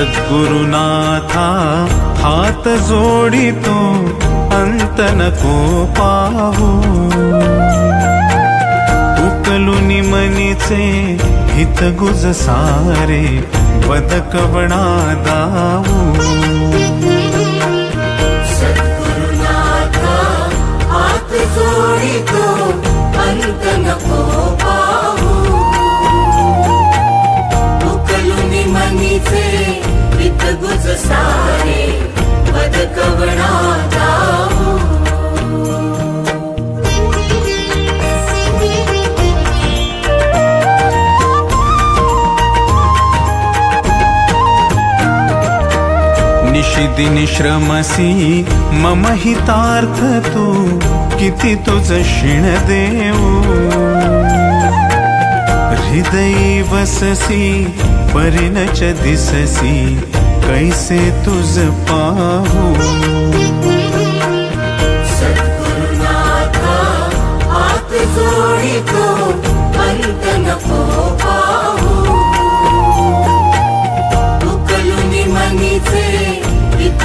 सद्गुरुनाथा हात जोडितो अंत नको पाहू उकलुनी मनीचे हित गुज सारे बदकवणा दाऊ निशिदिनी श्रमसी मम हितार्थ तू किती तुझ क्षीण देऊ. हृदयी वससी परिणच दिससी कैसे तुझ पाहू. सद्गुरुनाथा नको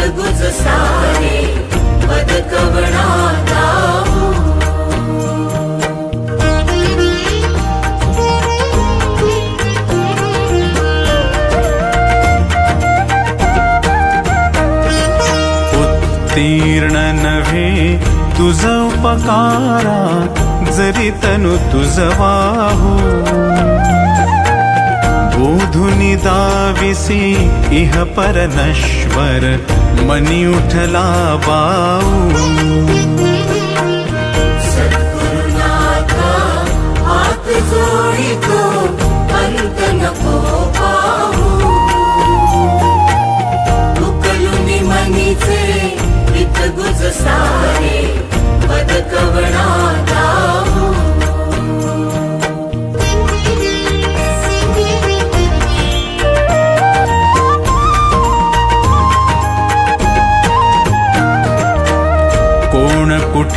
पाहू सारे पदकवणा जाऊ उत्तीर्ण नव्हे तुझ उपकारा जरी तनु तुझ वाहू. निदाविसि इह परनश्वर मणि उठला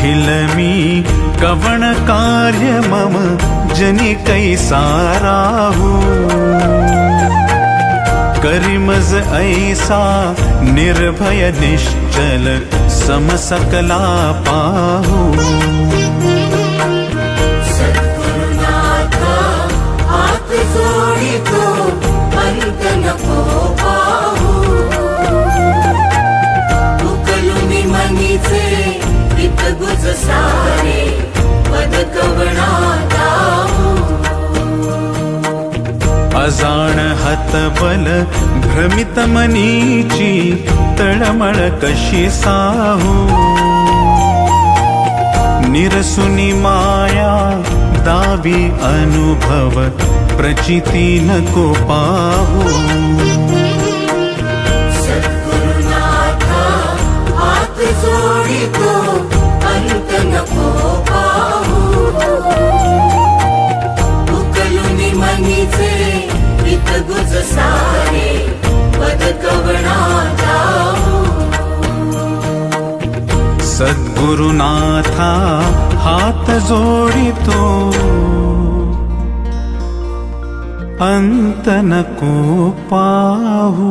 फिल्मी कुठिल कवण कार्य मम जनिकै कैसा राहू करिमज ऐसा निर्भय निश्चल समसकला पाहू। अजाण हतबल भ्रमित मनीची तळमळ कशी साहू? निरसुनी माया दावी अनुभव प्रचिती नको पाहू. गुरुनाथा हात जोडितो अन्तनको पाहू।